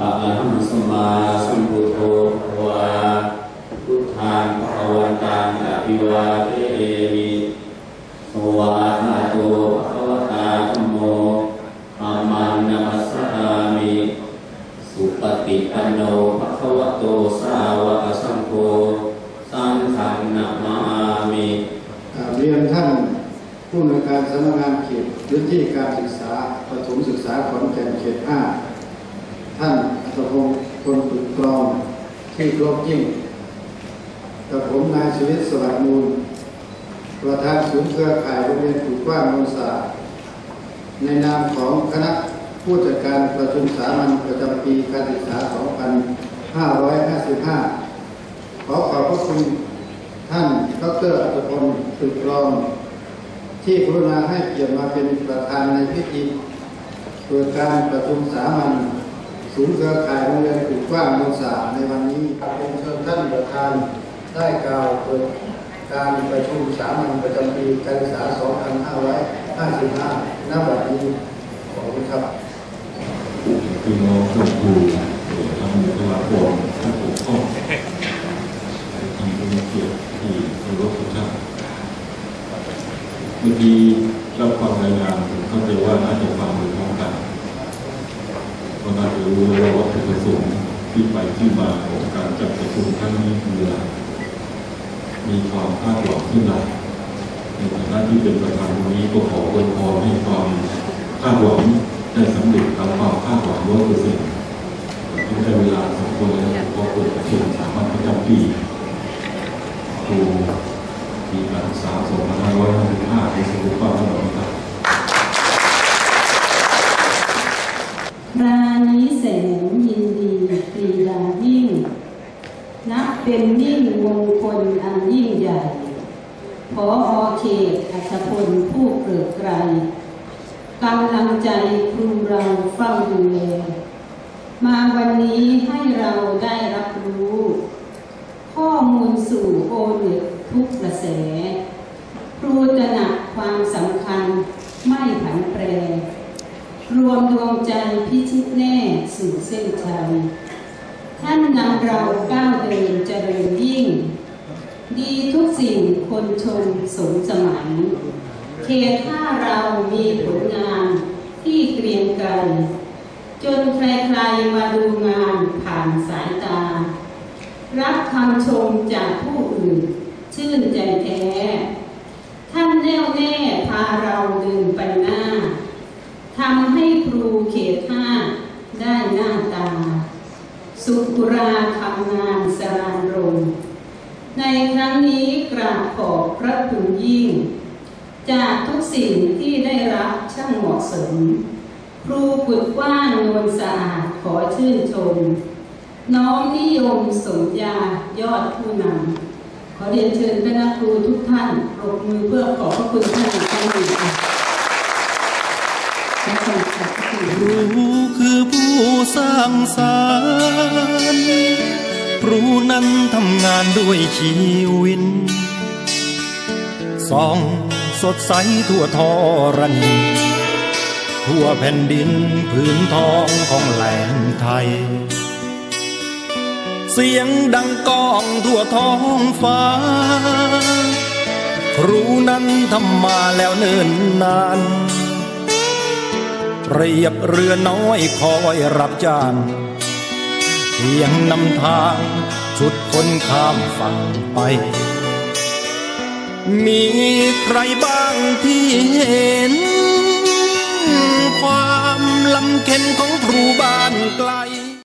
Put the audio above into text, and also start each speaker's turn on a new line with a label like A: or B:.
A: อะระหังสัมมาสัมพุทโธวาพุทธังภวันตังอภิวาเทมิสวาหาโตภควตาธัมโมอามันนัมสสามิสุปฏิปันโนภควโตสาวกสังโฆสังฆังนามามิ
B: เรียนท่านผู้อำนวยการสำนักงานเขตพื้นที่การศึกษาประถมศึกษาขอนแก่นเขต5 ท่านอัตพงศ์คนฝึกกรองที่ครบยิ่งกับผมนายชีวิตสวัสดิ์มูล ประธานศูนย์เครือข่ายโรงเรียนถูกกว้างนนทราในนามของคณะผู้จัดการประชุมสามัญประจำปีการศึกษา 2555 ขอขอบพระคุณท่านดรอัตพลฝึกรอง ที่กรุณาให้เกียรติมาเป็นประธานในพิธีเปิดการประชุมสามัญ ศูนย์เครือข่ายโรงเรียนถูกกว้างมูลสาในวันนี้เป็นเชิญท่านประธานได้กล่าวเปิดการประชุมสามัญประจำปีการศึกษา 2555ณบัดนี้ขอบคุณครับ
C: พี่น้องครอบครัวทางบุคลากรผู้ปกครองทางผู้มีเกียรติที่เคารพทุกท่านเมื่อกี้รับฟังรายงานผมเข้าใจว่าน่าจะฟังโดยพร้อมกัน ก็น่าจะรู้ว่าวัตถุประสงค์ที่ไปที่มาของการจัดประชุมครั้งนี้คืออะไรมีความคาดหวังที่ไหนในฐานะที่เป็นประธานวันนี้ก็ขออวยพรให้ความคาดหวังได้สำเร็จตามความคาดหวังร้อยเปอร์เซ็นต์ที่ได้เวลาสมควรแล้วก็เปิดประชุมสามัญประจำปีครูปีการศึกษา2555ในสุขภาพถนนครับ
D: รานี้แสนยินดีปรีดายิ่ง นับเป็นยิ่งมงคลอันยิ่งใหญ่ขออเขตอัชพลผู้เกิดไกลกำลังใจครูเราเฝ้าดูแลมาวันนี้ให้เราได้รับรู้ ข้อมูลสู่โอเน็ตทุกกระแส ครูตระหนักความสำคัญไม่ผันแปร รวมดวงใจพิชิต แน่สู่เส้นชัยท่านนำเราก้าวเดินเจริญยิ่ง ดีทุกสิ่งคนชมสมสมัยเขตถ้าเรามีผลงานที่เกรียงไกรจนใครๆมาดูงานผ่านสายตา รับคำชมจากผู้อื่น ชื่นใจแท้ ท่านแน่วแน่พาเราเดินไปหน้า ทำให้ครูเขตห้า ได้หน้าตา สุขุราทำงานสรานรม ในครั้งนี้กราบขอบพระคุณยิ่ง จากทุกสิ่งที่ได้รับช่างเหมาะสม ครูกุดกว้างนวลสะอาดขอชื่นชม น้อมนิยมสมญายอดผู้นำขอเรียนเชิญคณะครูทุกท่านปรบมือเพื่อขอบพระคุณท่านอีกครั้งหนึ่ง ส
E: ร้างสรรค์ครูนั้นทำงานด้วยชีวิตส่องสดใสทั่วทอรันทั่วแผ่นดินพื้นทองของแหลงไทย เสียงดังก้องทั่วท้องฟ้า ครูนั้นทำมาแล้วเนิ่นนาน เรียบเรือน้อยคอยรับจ้างเพียงนำทางชุดคนข้ามฝั่งไป มีใครบ้างที่เห็น ความลำเค็นของครูบ้านไกล